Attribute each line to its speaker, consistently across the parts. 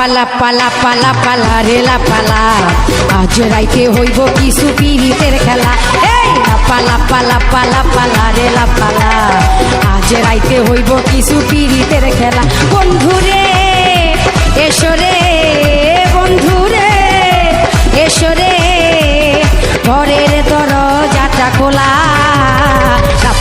Speaker 1: পালা পালা পালা পালা রেলা পালা। আজ রাইতে হইব কিছু পিরিতের খেলা। এই পালা পালা পালা পালা রেলা পালা। আজ রাইতে হইব কিছু পিরিতের খেলা। বন্ধুরে এসো রে বন্ধুরে এসো রে। ঘরের দরজাটা খোলা।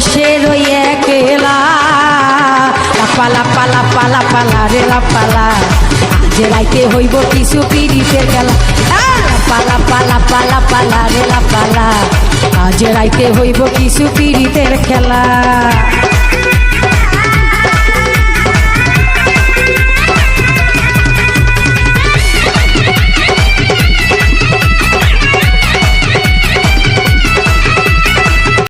Speaker 1: বসে রই একলা। পালা পালা পালা পালা রে পালা যে রাইতে হইব কিছু পিড়িতে গেলা পালা পালা পালা পালা রে পালা আজ রাইতে হইব কিছু পিড়িতের খেলা।